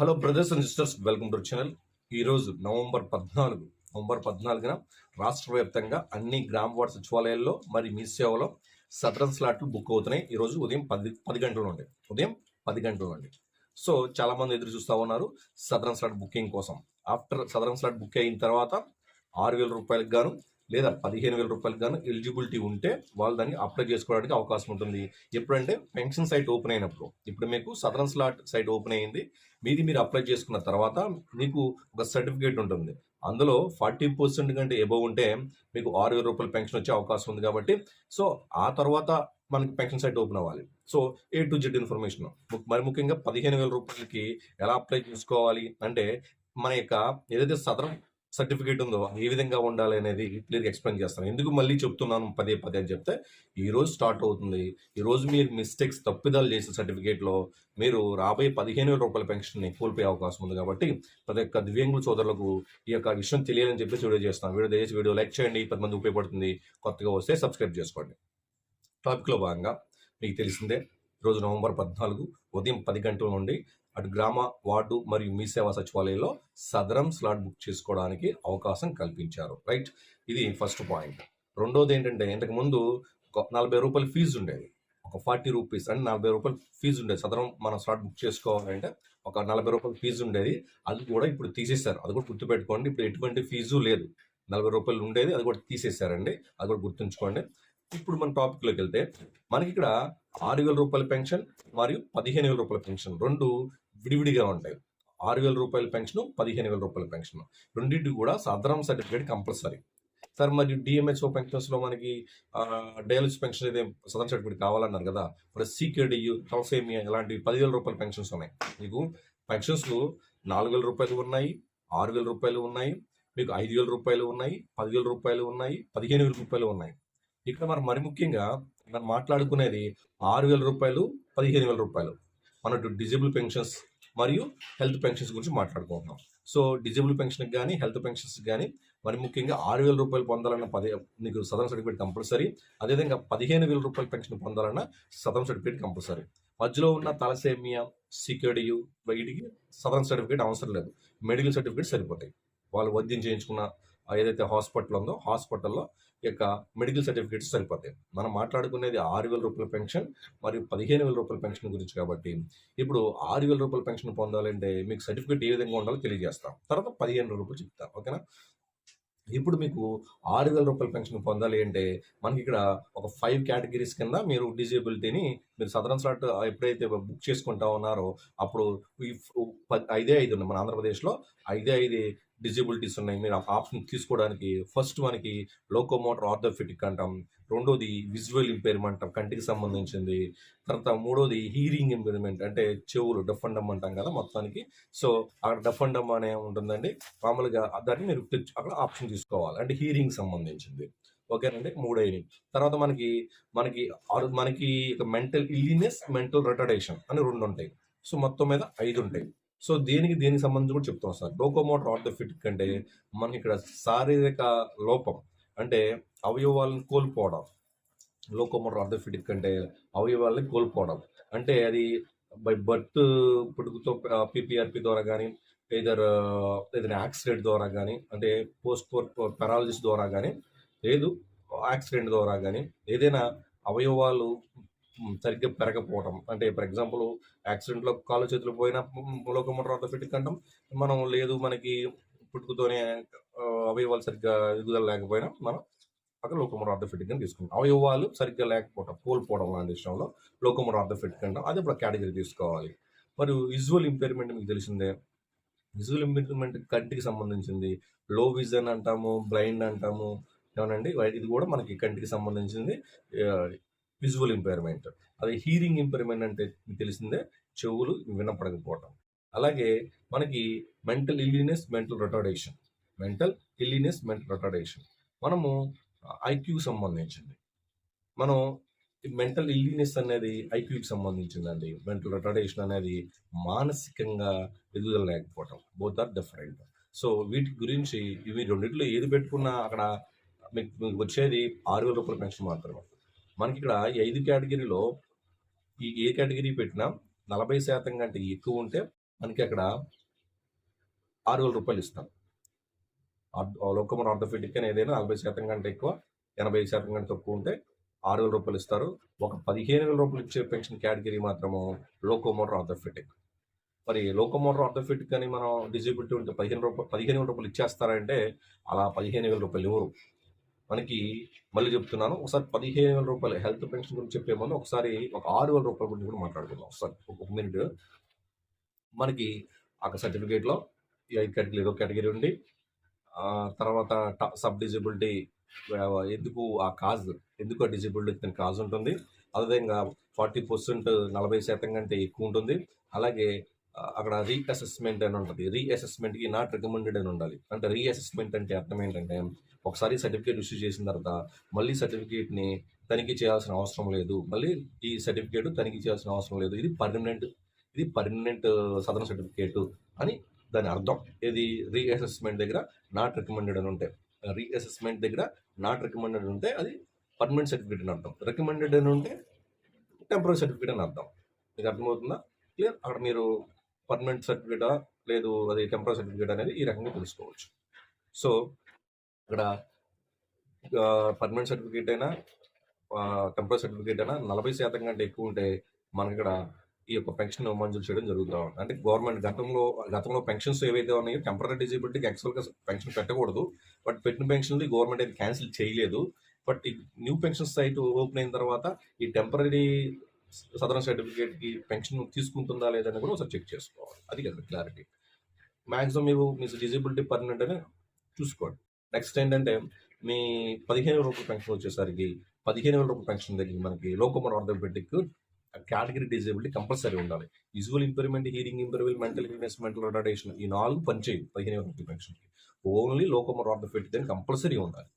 Hello brothers and sisters welcome to channel ఈరోజు November పద్నాలుగు November పద్నాలుగున రాష్ట్ర వ్యాప్తంగా అన్ని గ్రామ వార్డు సచివాలయాల్లో మరి మీ సేవలో సదరన్ స్లాట్లు బుక్ అవుతున్నాయి. ఈరోజు ఉదయం పది పది గంటల నుండి ఉదయం పది గంటల నుండి. సో చాలా మంది ఎదురు చూస్తూ ఉన్నారు సదరన్ స్లాట్ బుకింగ్ కోసం. ఆఫ్టర్ సదరన్ స్లాట్ బుక్ అయిన తర్వాత ఆరు వేల రూపాయలకు గాను లేదా పదిహేను వేల రూపాయలు కానీ ఎలిజిబిలిటీ ఉంటే వాళ్ళు దాన్ని అప్లై చేసుకోవడానికి అవకాశం ఉంటుంది. ఎప్పుడంటే పెన్షన్ సైట్ ఓపెన్ అయినప్పుడు. ఇప్పుడు మీకు సదరన్ స్లాట్ సైట్ ఓపెన్ అయ్యింది మీది మీరు అప్లై చేసుకున్న తర్వాత మీకు ఒక సర్టిఫికేట్ ఉంటుంది. అందులో ఫార్టీ పర్సెంట్ కంటే ఎబవ్ ఉంటే మీకు ఆరు వేల రూపాయల పెన్షన్ వచ్చే అవకాశం ఉంది కాబట్టి సో ఆ తర్వాత మనకి పెన్షన్ సైట్ ఓపెన్ అవ్వాలి. So A to Z information. మరి ముఖ్యంగా పదిహేను వేల రూపాయలకి ఎలా అప్లై చేసుకోవాలి అంటే మన యొక్క ఏదైతే సదరం సర్టిఫికేట్ ఉందో ఏ విధంగా ఉండాలి అనేది క్లియర్గా ఎక్స్ప్లెయిన్ చేస్తాను. ఎందుకు మళ్ళీ చెప్తున్నాను పదే పదే అని చెప్తే ఈ రోజు స్టార్ట్ అవుతుంది. ఈ రోజు మీరు మిస్టేక్స్ తప్పిదాలు చేసిన సర్టిఫికేట్లో మీరు రాబోయే పదిహేను వేల రూపాయల పెన్షన్ని కోల్పోయే అవకాశం ఉంది కాబట్టి ప్రతి ఒక్క దివ్యాంగుల సోదరులకు ఈ యొక్క విషయం తెలియాలని చెప్పేసి వీడియో చేస్తాను వీడియో దయచేసి వీడియో లైక్ చేయండి పది మంది ఉపయోగపడుతుంది. కొత్తగా వస్తే సబ్స్క్రైబ్ చేసుకోండి. టాపిక్లో భాగంగా మీకు తెలిసిందే ఈరోజు నవంబర్ పద్నాలుగు ఉదయం పది గంటల నుండి అటు గ్రామ వార్డు మరియు మీ సేవా సచివాలయంలో సదరం స్లాట్ బుక్ చేసుకోవడానికి అవకాశం కల్పించారు. రైట్? ఇది ఫస్ట్ పాయింట్. రెండోది ఏంటంటే ఇంతకు ముందు ఒక నలభై రూపాయల ఫీజు ఉండేది. ఒక ఫార్టీ రూపీస్ అంటే నలభై రూపాయలు ఫీజు ఉండేది. సదరం మనం స్లాట్ బుక్ చేసుకోవాలంటే ఒక నలభై రూపాయల ఫీజు ఉండేది. అది కూడా ఇప్పుడు తీసేశారు. అది కూడా గుర్తుపెట్టుకోండి. ఇప్పుడు ఎటువంటి ఫీజు లేదు. నలభై రూపాయలు ఉండేది. అది కూడా తీసేశారండి. అది కూడా గుర్తుంచుకోండి. ఇప్పుడు మన టాపిక్లోకి వెళ్తే మనకి ఇక్కడ ఆరు వేల రూపాయల పెన్షన్ మరియు పదిహేను వేల రూపాయల పెన్షన్ రెండు విడివిడిగా ఉంటాయి. ఆరు వేల రూపాయల పెన్షన్ పదిహేను వేల రూపాయల పెన్షన్ రెండింటికి కూడా సాధారణ సర్టిఫికేట్ కంపల్సరీ సార్ మరియు డిఎంహెచ్ఓ పెన్షన్స్లో మనకి డయాలసిస్ పెన్షన్ అయితే సదన్ సర్టిఫికేట్ కావాలన్నారు కదా? మరి సీకేడియు తలసేమియా ఇలాంటి పదివేల రూపాయల పెన్షన్స్ ఉన్నాయి. మీకు పెన్షన్స్ నాలుగు వేల రూపాయలు ఉన్నాయి ఆరు వేల రూపాయలు ఉన్నాయి మీకు ఐదు వేల రూపాయలు ఉన్నాయి పదివేల రూపాయలు ఉన్నాయి పదిహేను వేల రూపాయలు ఉన్నాయి. ఇక్కడ మనం మరి ముఖ్యంగా మనం మాట్లాడుకునేది ఆరు వేల రూపాయలు పదిహేను వేల రూపాయలు. మన డిజేబుల్ పెన్షన్స్ మరియు హెల్త్ పెన్షన్స్ గురించి మాట్లాడుకుంటున్నాం. సో డిజేబుల్ పెన్షన్కి కానీ హెల్త్ పెన్షన్స్ కానీ మరి ముఖ్యంగా ఆరు వేల రూపాయలు పొందాలన్న పది నీకు సదరణ సర్టిఫికేట్ కంపల్సరీ. అదేవిధంగా పదిహేను వేల రూపాయల పెన్షన్ పొందాలన్న సదరణ సర్టిఫికేట్ కంపల్సరీ. మధ్యలో ఉన్న తలసేమియా సికేడియు వీటికి సదరణ సర్టిఫికేట్ అవసరం లేదు. మెడికల్ సర్టిఫికేట్ సరిపోతాయి. వాళ్ళు వైద్యం చేయించుకున్న ఏదైతే హాస్పిటల్ ఉందో హాస్పిటల్లో యొక్క మెడికల్ సర్టిఫికేట్స్ సరిపోతాయి. మనం మాట్లాడుకునేది ఆరు వేల రూపాయల పెన్షన్ మరియు పదిహేను వేల రూపాయల పెన్షన్ గురించి కాబట్టి ఇప్పుడు ఆరు వేల రూపాయల పెన్షన్ పొందాలంటే మీకు సర్టిఫికేట్ ఏ విధంగా ఉండాలో తెలియజేస్తాం. తర్వాత పదిహేను రూపాయలు చెప్తాం ఓకేనా? ఇప్పుడు మీకు ఆరు వేల రూపాయల పెన్షన్ పొందాలి అంటే మనకి ఇక్కడ ఒక ఫైవ్ కేటగిరీస్ కింద మీరు డిజేబిలిటీని మీరు సదరన్ స్లాట్ ఎప్పుడైతే బుక్ చేసుకుంటా ఉన్నారో అప్పుడు ప- ఐదే ఐదు ఉన్నాయి మన ఆంధ్రప్రదేశ్లో. ఐదే ఐదు డిజేబిలిటీస్ ఉన్నాయి. మీరు ఆ ఆప్షన్ తీసుకోవడానికి ఫస్ట్ మనకి లోకోమోటర్ ఆర్థోఫిటిక్ అంటాం. రెండోది విజువల్ ఇంపైర్మెంట్ కంటికి సంబంధించింది. తర్వాత మూడోది హీరింగ్ ఇంపైర్మెంట్ అంటే చెవులు డఫ్ అండ్ డమ్ అంటాం కదా మొత్తానికి. సో అక్కడ డఫ్ అండ్ డమ్ అనే ఉంటుందండి. మామూలుగా దాన్ని మీరు అక్కడ ఆప్షన్ తీసుకోవాలి. అంటే హీరింగ్ సంబంధించింది. ఓకేనండి? మూడైనవి తర్వాత మనకి మనకి ఆరు- మనకి మెంటల్ ఇల్లీనెస్ మెంటల్ రిటర్డేషన్ అని రెండు ఉంటాయి. సో మొత్తం మీద ఐదు ఉంటాయి. సో దేనికి దేనికి సంబంధించి కూడా చెప్తాం సార్. లోకోమోటర్ ఆర్థోఫిటిక్ అంటే మనకి ఇక్కడ శారీరక లోపం అంటే అవయవాలను కోల్పోవడం లోకోమోటర్ ఆర్థోఫిటిక్ అంటే అవయవాలని కోల్పోవడం. అంటే అది బై బర్త్ పుట్టుకతో పీపీఆర్పి ద్వారా కానీ ఏదర్ ఏదైనా యాక్సిడెంట్ ద్వారా కానీ అంటే పోస్ట్ పెరాలజిస్ ద్వారా కానీ లేదు యాక్సిడెంట్ ద్వారా కానీ ఏదైనా అవయవాలు సరిగ్గా పెరగకపోవడం అంటే ఫర్ ఎగ్జాంపుల్ యాక్సిడెంట్లో కాళ్ళు చేతులు పోయినా లోకమోటర్ ఆర్థోపెటిక్ అంటాం మనం లేదు మనకి పుట్టుకతోనే అవయవాలు సరిగ్గా ఎదుగుదల లేకపోయినా మనం అక్కడ లోకమోటర్ ఆర్థోఫిటిక్ అని తీసుకుంటాం. అవయవాలు సరిగ్గా లేకపోవడం కోల్పోవడం లాంటి విషయంలో లోకమోటర్ ఆర్థోఫిటిక్ అంటాం అది ఇప్పుడు కేటగిరీ తీసుకోవాలి. మరియు విజువల్ ఇంపైర్మెంట్ మీకు తెలిసిందే. విజువల్ ఇంపైర్మెంట్ కంటికి సంబంధించింది. లో విజన్ అంటాము బ్లైండ్ అంటాము ఏమనండి? ఇది కూడా మనకి కంటికి సంబంధించింది. Visual impairment. అది హీరింగ్ ఇంపైర్మెంట్ అంటే మీకు తెలిసిందే చెవులు వినపడకపోవటం. అలాగే మనకి mental illness mental retardation mental illness mental retardation మనము ఐక్యూకి సంబంధించింది. మనం మెంటల్ ఇల్లీనెస్ అనేది ఐక్యూకి సంబంధించిందండి. మెంటల్ రొటాడేషన్ అనేది మానసికంగా ఎదుగుదల లేకపోవటం. బోత్ ఆర్ డిఫరెంట్ సో వీటి గురించి ఇవి రెండింటిలో ఏది పెట్టుకున్నా అక్కడ మీకు మీకు వచ్చేది ఆరు వేల రూపాయల పెన్షన్ మాత్రమే. మనకి ఇక్కడ ఐదు కేటగిరీలో ఈ ఏ కేటగిరీ పెట్టినా నలభై శాతం కంటే ఎక్కువ ఉంటే మనకి అక్కడ ఆరు వేల రూపాయలు ఇస్తాం. లోకమర్ ఆర్థోపెడిక్ అని ఏదైనా నలభై శాతం కంటే ఎక్కువ ఎనభై శాతం కంటే తక్కువ ఉంటే ఆరు వేల రూపాయలు ఇస్తారు. ఒక పదిహేను వేల రూపాయలు ఇచ్చే పెన్షన్ కేటగిరీ మాత్రము లోకోమోటర్ ఆర్థోపెటిక్ మరి లోకోమోటర్ ఆర్థోపెటిక్ అని మనం డిజిబిలిటీ ఉంటే పదిహేను రూపాయలు పదిహేను వేల రూపాయలు ఇచ్చేస్తారంటే అలా పదిహేను వేల రూపాయలు ఇవ్వరు. మనకి మళ్ళీ చెప్తున్నాను. ఒకసారి పదిహేను వేల రూపాయలు హెల్త్ పెన్షన్ గురించి చెప్పే ముందు ఒకసారి ఒక ఆరు వేల రూపాయల గురించి కూడా మాట్లాడుకుందాం. ఒకసారి ఒక మినిట్. మనకి ఒక సర్టిఫికేట్లో ఈ ఐదు కేటగిరీ ఏదో కేటగిరీ ఉండి తర్వాత ట- సబ్ డిజబిలిటీ ఎందుకు ఆ కాజ్ ఎందుకు ఆ డిజబిలిటీ దాని కాజ్ ఉంటుంది. అదేవిధంగా ఫార్టీ పర్సెంట్ నలభై శాతం కంటే ఎక్కువ ఉంటుంది. అలాగే అక్కడ రీఅసెస్మెంట్ అని ఉంటుంది. రీఅసెస్మెంట్కి నాట్ రికమెండెడ్ అని ఉండాలి. అంటే రీఅసెస్మెంట్ అంటే అర్థం ఏంటంటే ఒకసారి సర్టిఫికేట్ ఇష్యూ చేసిన తర్వాత మళ్ళీ సర్టిఫికేట్ని తనిఖీ చేయాల్సిన అవసరం లేదు. మళ్ళీ ఈ సర్టిఫికేట్ తనిఖీ చేయాల్సిన అవసరం లేదు. ఇది పర్మనెంట్ ఇది పర్మనెంట్ సదరన్ సర్టిఫికేట్ అని దాని అర్థం. ఇది రీఅసెస్మెంట్ దగ్గర నాట్ రికమెండెడ్ అని ఉంటాయి రీఅసెస్మెంట్ దగ్గర నాట్ రికమెండెడ్ ఉంటే అది పర్మనెంట్ సర్టిఫికేట్ అని అర్థం. రికమెండెడ్ అని ఉంటే టెంపరీ సర్టిఫికేట్ అని అర్థం. మీకు అర్థమవుతుందా? క్లియర్? అక్కడ మీరు పర్మనెంట్ సర్టిఫికేటా? లేదు అది టెంపరీ సర్టిఫికేట్ అనేది ఈ రకంగా తెలుసుకోవచ్చు. సో ఇక్కడ పర్మనెంట్ సర్టిఫికేట్ అయినా టెంపరీ సర్టిఫికేట్ అయినా నలభై శాతం కంటే ఎక్కువ ఉంటే మనకి ఇక్కడ ఈ యొక్క పెన్షన్ మంజూరు చేయడం జరుగుతూ ఉంది. అంటే గవర్నమెంట్ గతంలో గతంలో పెన్షన్స్ ఏవైతే ఉన్నాయో టెంపరీ డిజేబిలిటీకి యాక్చువల్గా పెన్షన్ పెట్టకూడదు. బట్ పెట్టిన పెన్షన్లు గవర్నమెంట్ అయితే క్యాన్సిల్ చేయలేదు. బట్ ఈ న్యూ పెన్షన్ సైట్ ఓపెన్ అయిన తర్వాత ఈ టెంపరీ సదరన్ సర్టిఫికేట్కి పెన్షన్ తీసుకుంటుందా లేదని కూడా ఒకసారి చెక్ చేసుకోవాలి. అది కదా క్లారిటీ మ్యాక్సిమం మీరు మీ డిజేబిలిటీ పర్మనెంట్ అనే చూసుకోండి. నెక్స్ట్ ఏంటంటే మీ పదిహేను వేల రూపాయల పెన్షన్ వచ్చేసరికి పదిహేను వేల రూపాయల పెన్షన్ దగ్గర మనకి locomotor orthopaedic category disability compulsory ఉండాలి. Visual improvement hearing improvement mental illness mental rotation ఈ నాలుగు పనిచేయదు పదిహేను వేల రూపాయల పెన్షన్కి. ఓన్లీ లోకమర్ ఆర్థోపెటిక్ అని కంపల్సరీ ఉండాలి.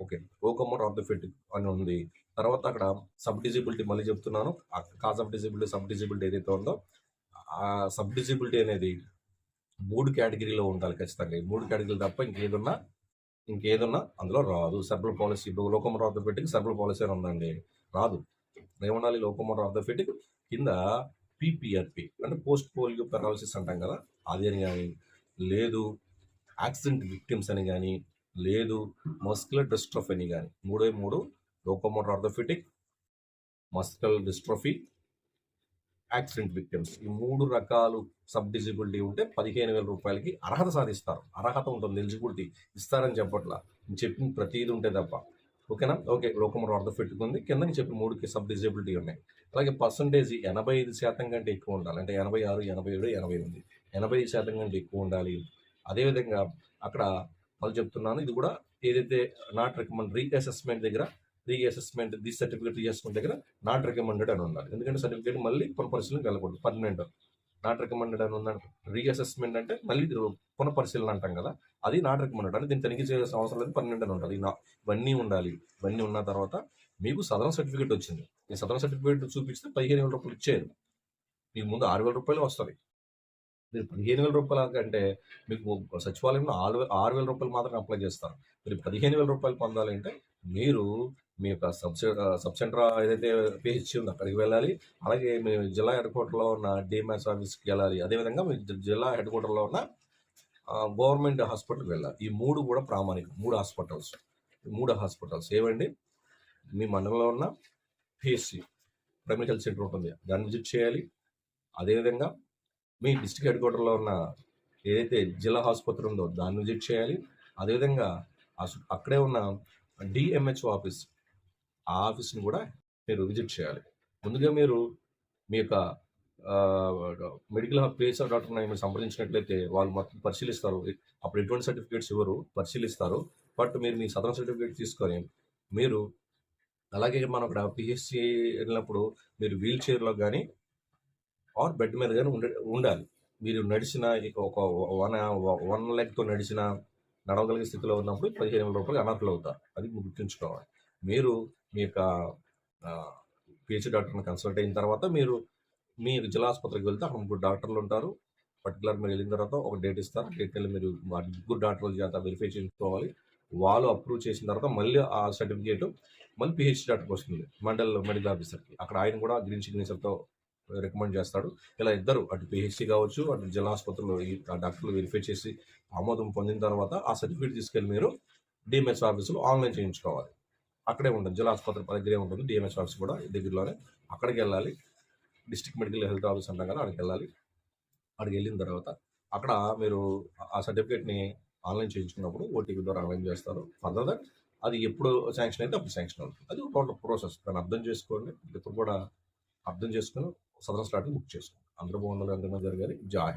ఓకే లోకమర్ ఆర్థోపెటిక్ అని ఉంది. తర్వాత అక్కడ సబ్ డిజేబిలిటీ మళ్ళీ చెప్తున్నాను. Cause of disability sub disability ఏదైతే ఉందో ఆ సబ్ డిజేబిలిటీ అనేది మూడు కేటగిరీలో ఉండాలి ఖచ్చితంగా. ఈ మూడు కేటగిరీలు తప్ప ఇంకేదన్నా ఇంకేదన్నా అందులో రాదు. సర్బల్ పాలసీ ఇప్పుడు లోకమర్ ఫిటిక్ సర్బల్ పాలసీ అని ఉందండి. రాదు. ఏముండాలి లోకమర్ ఫిటిక్ కింద పీపీఆర్పి అంటే పోస్ట్ పోలియో పెరాలసిస్ అంటాం కదా అది అని కానీ లేదు యాక్సిడెంట్ విక్టిమ్స్ అని కానీ లేదు మస్కులర్ డిస్ట్రఫ్ అని కానీ మూడే మూడు locomotor orthopaedic muscle dystrophy accident victims. ఈ మూడు రకాలు సబ్ డిజిబిలిటీ ఉంటే పదిహేను వేల రూపాయలకి అర్హత సాధిస్తారు. అర్హత ఉంటుంది ఎలిజిబిలిటీ ఇస్తారని చెప్పట్లా. నేను చెప్పిన ప్రతిదీ ఉంటే తప్ప. ఓకేనా? ఓకే లోకమర్ అర్థం పెట్టుకుంది. కింద చెప్పిన మూడుకి సబ్ డిజేబిలిటీ ఉన్నాయి. అలాగే పర్సంటేజ్ ఎనభై ఐదు శాతం కంటే ఎక్కువ ఉండాలి. అంటే ఎనభై ఆరు ఎనభై ఏడు ఎనభై ఎనిమిది ఎనభై ఐదు శాతం కంటే ఎక్కువ ఉండాలి. అదేవిధంగా అక్కడ వాళ్ళు చెప్తున్నాను. ఇది కూడా ఏదైతే నాట్ రికమెండ్ రీఅసెస్మెంట్ దగ్గర రీఅసెస్మెంట్ ది సర్టిఫికేట్ రీఅసెస్మెంట్ దగ్గర నాట్ రికమెండెడ్ అని ఉండాలి. ఎందుకంటే సర్టిఫికేట్ మళ్ళీ పునఃపరిశీలన వెళ్ళకూడదు పర్మనెంట్ నాట్ రికమెండెడ్ అని ఉందంటే రీఅసెస్మెంట్ అంటే మళ్ళీ పునఃపరిశీలన అంటాం కదా అది నాట్ రికమెండెడ్ అంటే దీన్ని తనిఖీ చేయాల్సిన అవసరం లేదు పర్మనెంట్ అని ఉండాలి. నా- ఇవన్నీ ఉండాలి. ఇవన్నీ ఉన్న తర్వాత మీకు సదరన్ సర్టిఫికేట్ వచ్చింది. ఈ సదరన్ సర్టిఫికేట్ చూపిస్తే పదిహేను వేల రూపాయలు ఇచ్చేది మీకు ముందు ఆరు వేల రూపాయలు వస్తుంది మీరు పదిహేను వేల రూపాయల కంటే మీకు సచివాలయంలో ఆరు ఆరు వేల రూపాయలు మాత్రం అప్లై చేస్తారు. మీరు పదిహేను వేల రూపాయలు పొందాలంటే మీరు మీ యొక్క సబ్ సబ్ సెంటర్ ఏదైతే పిహెచ్సి ఉందో అక్కడికి వెళ్ళాలి. అలాగే మీ జిల్లా హెడ్ క్వార్టర్లో ఉన్న డిఎంఎస్ ఆఫీస్కి వెళ్ళాలి. అదేవిధంగా మీ జిల్లా హెడ్ క్వార్టర్లో ఉన్న గవర్నమెంట్ హాస్పిటల్కి వెళ్ళాలి. ఈ మూడు కూడా ప్రామాణికం. మూడు హాస్పిటల్స్. ఈ మూడు హాస్పిటల్స్ ఏవండి? మీ మండలంలో ఉన్న పిహెచ్సి ప్రైమరీ హెల్త్ సెంటర్ ఉంటుంది. దాన్ని విజిట్ చేయాలి. అదేవిధంగా మీ డిస్ట్రిక్ట్ హెడ్ క్వార్టర్లో ఉన్న ఏదైతే జిల్లా ఆసుపత్రి ఉందో దాన్ని విజిట్ చేయాలి. అదేవిధంగా అక్కడే ఉన్న డిఎంహెచ్ఓ ఆఫీస్ ఆ ఆఫీస్ని కూడా మీరు విజిట్ చేయాలి. ముందుగా మీరు మీ యొక్క మెడికల్ ప్లేస్ డాక్టర్ని మీరు సంప్రదించినట్లయితే వాళ్ళు మొత్తం పరిశీలిస్తారు. అప్పుడు ఎటువంటి సర్టిఫికేట్స్ ఇవ్వరు పరిశీలిస్తారు. బట్ మీరు మీ సదరన్ సర్టిఫికేట్ తీసుకొని మీరు అలాగే మనం అక్కడ పిహెచ్సి వెళ్ళినప్పుడు మీరు వీల్ చైర్లో కానీ ఆర్ బెడ్ మీద కానీ ఉండ ఉండాలి. మీరు నడిచిన ఒక వన్ వన్ లెగ్తో నడిచిన నడవగలిగే స్థితిలో ఉన్నప్పుడు పదిహేను వేల రూపాయలు అనర్థలు అవుతారు అది గుర్తుంచుకోవాలి. మీరు మీ యొక్క పిహెచ్ డాక్టర్ని కన్సల్ట్ అయిన తర్వాత మీరు మీ జిల్లా ఆసుపత్రికి వెళ్తే అక్కడ ముగ్గురు డాక్టర్లు ఉంటారు. పర్టికులర్ మీరు వెళ్ళిన తర్వాత ఒక డేట్ ఇస్తారు. డేట్ వెళ్ళి మీరు ముగ్గురు డాక్టర్ల చేత వెరిఫై చేసుకోవాలి వాళ్ళు అప్రూవ్ చేసిన తర్వాత మళ్ళీ ఆ సర్టిఫికేట్ మళ్ళీ పిహెచ్డి డాక్టర్కి వస్తుంది. మండల్ మెడికల్ ఆఫీసర్కి. అక్కడ ఆయన కూడా గ్రీన్ సిగ్నేచర్తో రికమెండ్ చేస్తాడు. ఇలా ఇద్దరు అటు పిహెచ్సి కావచ్చు అటు జిల్లా ఆసుపత్రిలో ఆ డాక్టర్లు వెరిఫై చేసి ఆమోదం పొందిన తర్వాత ఆ సర్టిఫికేట్ తీసుకెళ్ళి మీరు డిఎంఎస్ ఆఫీసులో ఆన్లైన్ చేయించుకోవాలి. అక్కడే ఉంటుంది జిల్లా ఆసుపత్రి దగ్గరే ఉంటుంది డిఎంఎస్ ఆఫీస్ కూడా దగ్గరలోనే. అక్కడికి వెళ్ళాలి. డిస్ట్రిక్ట్ మెడికల్ హెల్త్ ఆఫీస్ అంటాం కదా అక్కడికి వెళ్ళాలి. అక్కడికి వెళ్ళిన తర్వాత అక్కడ మీరు ఆ సర్టిఫికేట్ని ఆన్లైన్ చేయించుకున్నప్పుడు ఓటీపీ ద్వారా ఆన్లైన్ చేస్తారు. ఫర్దర్ దట్ అది ఎప్పుడు శాంక్షన్ అయితే అప్పుడు శాంక్షన్ అవుతుంది అది టోటల్ ప్రాసెస్ దాన్ని అర్థం చేసుకోండి. ఇప్పుడు కూడా అర్థం చేసుకుని సదరన్ స్లాట్ని బుక్ చేసుకోండి. అందరూ బాగుండాలి అందరూ జరిగారు. జాహే